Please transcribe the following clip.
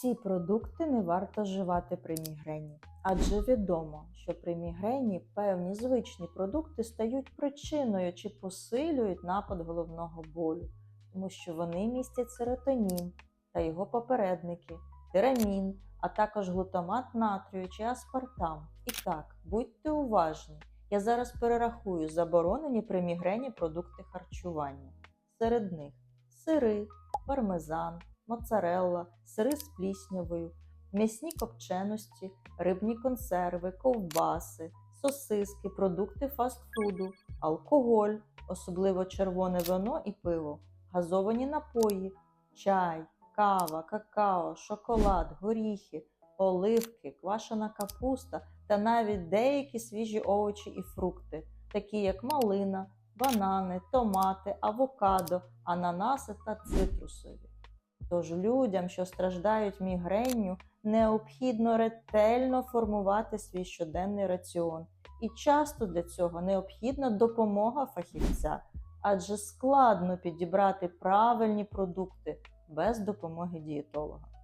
Ці продукти не варто вживати при мігрені, адже відомо, що при мігрені певні звичні продукти стають причиною чи посилюють напад головного болю, тому що вони містять серотонін та його попередники, тирамін, а також глутамат натрію чи аспартам. І так, будьте уважні. Я зараз перерахую заборонені при мігрені продукти харчування. Серед них сири, пармезан, моцарелла, сири з пліснявою, м'ясні копченості, рибні консерви, ковбаси, сосиски, продукти фастфуду, алкоголь, особливо червоне вино і пиво, газовані напої, чай, кава, какао, шоколад, горіхи, оливки, квашена капуста та навіть деякі свіжі овочі і фрукти, такі як малина, банани, томати, авокадо, ананаси та цитрусові. Тож людям, що страждають мігренню, необхідно ретельно формувати свій щоденний раціон. І часто для цього необхідна допомога фахівця, адже складно підібрати правильні продукти без допомоги дієтолога.